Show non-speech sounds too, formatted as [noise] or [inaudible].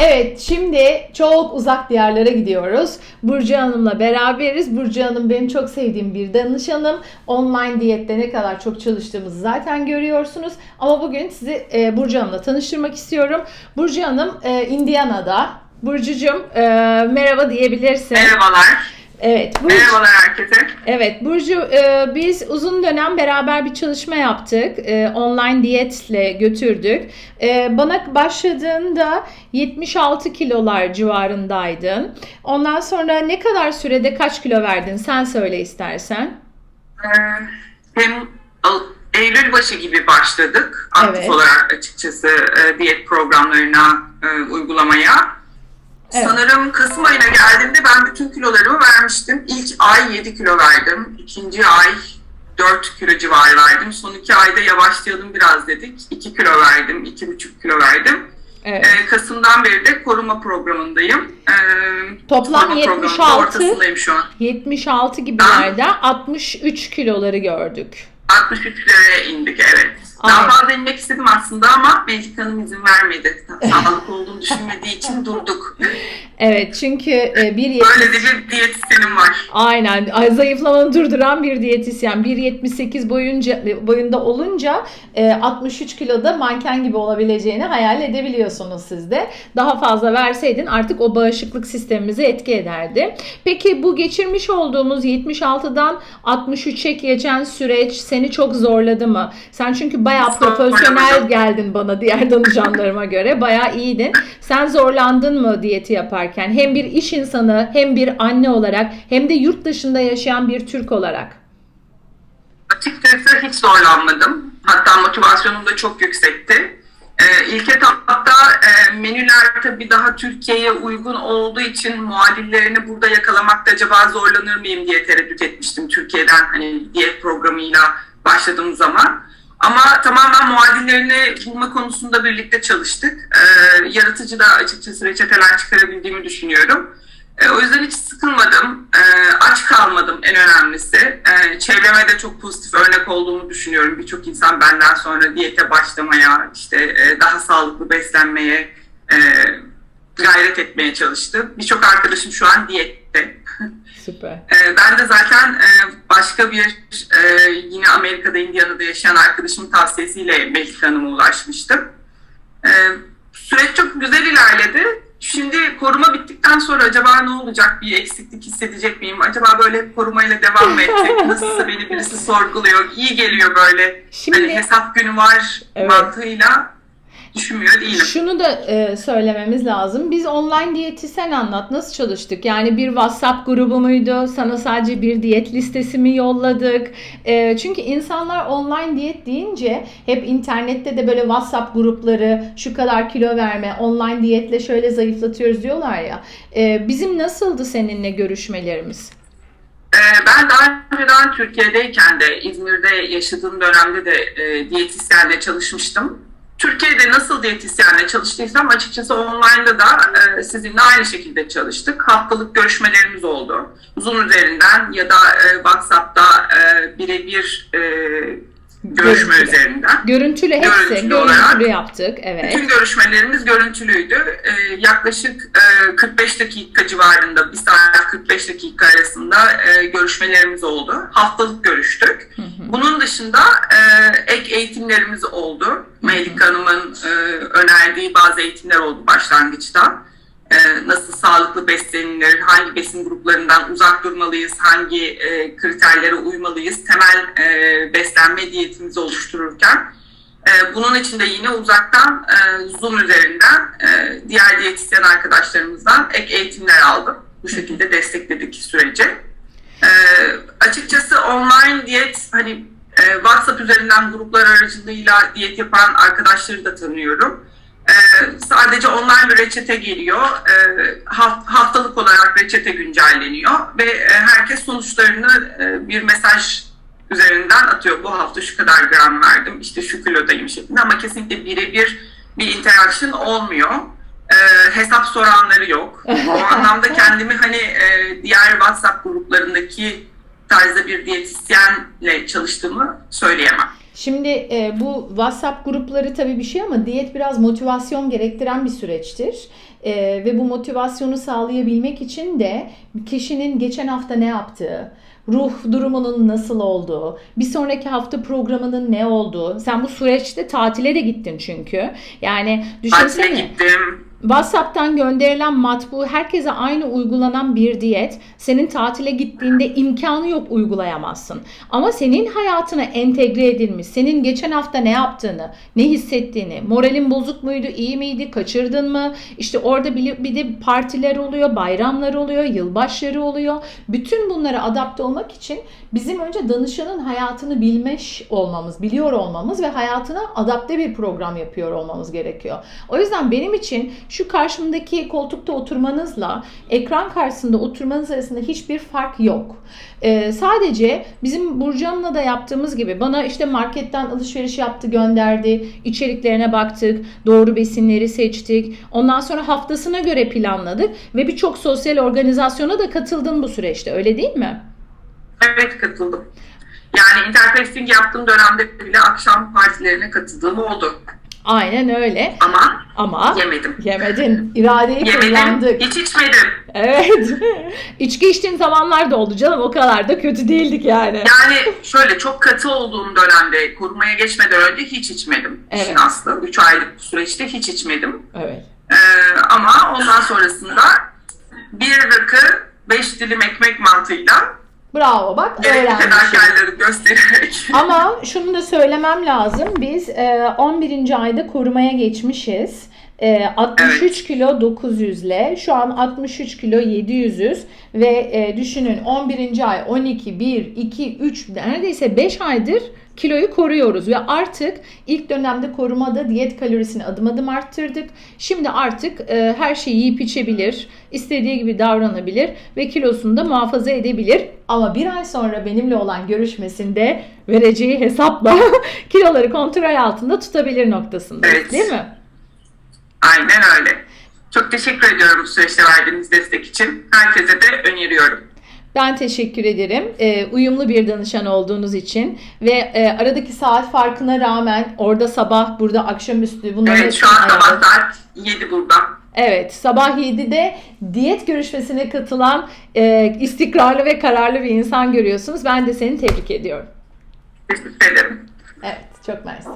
Evet, şimdi çok uzak diyarlara gidiyoruz. Burcu Hanım'la beraberiz. Burcu Hanım benim çok sevdiğim bir danışanım. Online diyette ne kadar çok çalıştığımızı zaten görüyorsunuz. Ama bugün sizi e, Burcu Hanım'la tanıştırmak istiyorum. Burcu Hanım e, Indiana'da. Burcucuğum e, merhaba diyebilirsin. Merhabalar. Evet, Burcu, Merhabalar herkese. evet Burcu e, biz uzun dönem beraber bir çalışma yaptık. E, online diyetle götürdük. E, bana başladığında 76 kilolar civarındaydın. Ondan sonra ne kadar sürede kaç kilo verdin? Sen söyle istersen. Hem Al- Eylül başı gibi başladık aktif Evet. olarak açıkçası e, diyet programlarına e, uygulamaya. Evet. Sanırım Kasım ayına geldiğimde ben bütün kilolarımı vermiştim. İlk ay 7 kilo verdim. İkinci ay 4 kilo civarı verdim. Son iki ayda yavaşlayalım biraz dedik. 2 kilo verdim, 2,5 kilo verdim. Evet. Ee, Kasım'dan beri de koruma programındayım. Ee, Toplam koruma programının 76. ortasındayım şu an. 76 gibilerde 63 kiloları gördük. 63 liraya indik evet. Daha fazla inmek istedim aslında ama Melike Hanım izin vermedi. [laughs] Sağlıklı olduğunu düşünmediği için durduk. Evet çünkü e, bir Böyle de bir diyetisyenim var. Aynen. Ay, Zayıflamanı durduran bir diyetisyen. 1.78 boyunca boyunda olunca e, 63 kiloda manken gibi olabileceğini hayal edebiliyorsunuz siz de. Daha fazla verseydin artık o bağışıklık sistemimize etki ederdi. Peki bu geçirmiş olduğumuz 76'dan 63'e geçen süreç seni çok zorladı mı? Sen çünkü bayağı profesyonel geldin bana diğer danışanlarıma göre. Bayağı iyiydin. Sen zorlandın mı diyeti yaparken? Hem bir iş insanı hem bir anne olarak hem de yurt dışında yaşayan bir Türk olarak. Açıkçası hiç zorlanmadım. Hatta motivasyonum da çok yüksekti. Ee, ilk etapta e, menüler tabii daha Türkiye'ye uygun olduğu için muadillerini burada yakalamakta acaba zorlanır mıyım diye tereddüt etmiştim Türkiye'den hani diyet programıyla başladığım zaman. Ama tamamen muadillerini bulma konusunda birlikte çalıştık. Ee, yaratıcı da açıkçası reçeteler çıkarabildiğimi düşünüyorum. E, o yüzden hiç sıkılmadım, e, aç kalmadım en önemlisi. E, çevreme de çok pozitif örnek olduğumu düşünüyorum. Birçok insan benden sonra diyete başlamaya, işte e, daha sağlıklı beslenmeye e, gayret etmeye çalıştı. Birçok arkadaşım şu an diyette. Süper. E, ben de zaten e, başka bir e, yine Amerika'da, Indiana'da yaşayan arkadaşımın tavsiyesiyle Melike Hanım'a ulaşmıştım. E, süreç çok güzel ilerledi. Şimdi koruma bittikten sonra acaba ne olacak? Bir eksiklik hissedecek miyim? Acaba böyle korumayla devam mı edecek? [laughs] Nasılsa beni birisi sorguluyor. İyi geliyor böyle. Şimdi- Hani hesap günü var Evet. mantığıyla düşünmüyor değilim. Şunu da e, söylememiz lazım. Biz online diyeti sen anlat. Nasıl çalıştık? Yani bir WhatsApp grubu muydu? Sana sadece bir diyet listesi mi yolladık? E, çünkü insanlar online diyet deyince hep internette de böyle WhatsApp grupları şu kadar kilo verme, online diyetle şöyle zayıflatıyoruz diyorlar ya. E, bizim nasıldı seninle görüşmelerimiz? Ee, ben daha önceden Türkiye'deyken de İzmir'de yaşadığım dönemde de e, diyetisyenle çalışmıştım. Türkiye'de nasıl diyetisyenle çalıştıysam açıkçası online'da da e, sizinle aynı şekilde çalıştık. Haftalık görüşmelerimiz oldu. Zoom üzerinden ya da e, WhatsApp'ta e, birebir e, görüşme Görüntülü. üzerinden. Görüntülü hepsi. Görüntülü Görüntülü yaptık. Evet. Bütün görüşmelerimiz görüntülüydü. Ee, yaklaşık e, 45 dakika civarında, 1 saat 45 dakika arasında e, görüşmelerimiz oldu. Haftalık görüştük. Bunun dışında e, ek eğitimlerimiz oldu. Melike Hanım'ın e, önerdiği bazı eğitimler oldu başlangıçta. E, nasıl sağlıklı beslenilir, hangi besin gruplarından uzak durmalıyız, hangi e, kriterlere uymalıyız, temel e, beslenme diyetimizi oluştururken ee, Bunun için de yine uzaktan e, Zoom üzerinden e, diğer diyetisyen arkadaşlarımızdan ek eğitimler aldım. Bu şekilde destekledik süreci. Ee, açıkçası online diyet hani e, WhatsApp üzerinden gruplar aracılığıyla diyet yapan arkadaşları da tanıyorum. Ee, sadece online bir reçete geliyor. Haft- haftalık olarak reçete güncelleniyor ve e, herkes sonuçlarını e, bir mesaj üzerinden atıyor. Bu hafta şu kadar gram verdim, işte şu kilodayım şeklinde ama kesinlikle birebir bir interaction olmuyor. Ee, hesap soranları yok. O [laughs] anlamda kendimi hani e, diğer WhatsApp gruplarındaki tarzda bir diyetisyenle çalıştığımı söyleyemem. Şimdi e, bu WhatsApp grupları tabii bir şey ama diyet biraz motivasyon gerektiren bir süreçtir. E, ve bu motivasyonu sağlayabilmek için de kişinin geçen hafta ne yaptığı, ruh durumunun nasıl olduğu, bir sonraki hafta programının ne olduğu. Sen bu süreçte tatile de gittin çünkü. Yani Tatile düşünsene. gittim. WhatsApp'tan gönderilen matbu herkese aynı uygulanan bir diyet senin tatile gittiğinde imkanı yok uygulayamazsın. Ama senin hayatına entegre edilmiş, senin geçen hafta ne yaptığını, ne hissettiğini, moralin bozuk muydu, iyi miydi, kaçırdın mı? İşte orada bir, de partiler oluyor, bayramlar oluyor, yılbaşları oluyor. Bütün bunlara adapte olmak için bizim önce danışanın hayatını bilmiş olmamız, biliyor olmamız ve hayatına adapte bir program yapıyor olmamız gerekiyor. O yüzden benim için şu karşımdaki koltukta oturmanızla ekran karşısında oturmanız arasında hiçbir fark yok. Ee, sadece bizim Burcan'la da yaptığımız gibi bana işte marketten alışveriş yaptı gönderdi, içeriklerine baktık, doğru besinleri seçtik. Ondan sonra haftasına göre planladık ve birçok sosyal organizasyona da katıldın bu süreçte öyle değil mi? Evet katıldım. Yani interfacing yaptığım dönemde bile akşam partilerine katıldığım oldu. Aynen öyle Ama ama yemedim. yemedin. İradeyi Yemedim, kullandık. hiç içmedim. Evet. [laughs] İçki içtiğin zamanlar da oldu canım. O kadar da kötü değildik yani. Yani şöyle çok katı olduğum dönemde korumaya geçmeden önce hiç içmedim. Evet. İşin aslı 3 aylık süreçte hiç içmedim. Evet. Ee, ama ondan sonrasında bir rakı, beş dilim ekmek mantığıyla Bravo bak öğrenmişim. göstererek [laughs] Ama şunu da söylemem lazım. Biz e, 11. ayda korumaya geçmişiz. E, 63 kilo 900 ile şu an 63 kilo 700'üz ve e, düşünün 11. ay 12 1 2 3 neredeyse 5 aydır kiloyu koruyoruz ve artık ilk dönemde korumada diyet kalorisini adım adım arttırdık. Şimdi artık e, her şeyi yiyip içebilir, istediği gibi davranabilir ve kilosunu da muhafaza edebilir. Ama bir ay sonra benimle olan görüşmesinde vereceği hesapla [laughs] kiloları kontrol altında tutabilir noktasındayız Evet. değil mi? aynen öyle. Çok teşekkür ediyorum bu süreçte verdiğiniz destek için. Herkese de öneriyorum. Ben teşekkür ederim. Ee, uyumlu bir danışan olduğunuz için ve e, aradaki saat farkına rağmen orada sabah, burada akşamüstü bunların Evet şu an sabah saat 7 burada. Evet, sabah 7'de diyet görüşmesine katılan e, istikrarlı ve kararlı bir insan görüyorsunuz. Ben de seni tebrik ediyorum. Teşekkür ederim. Evet, çok mersi.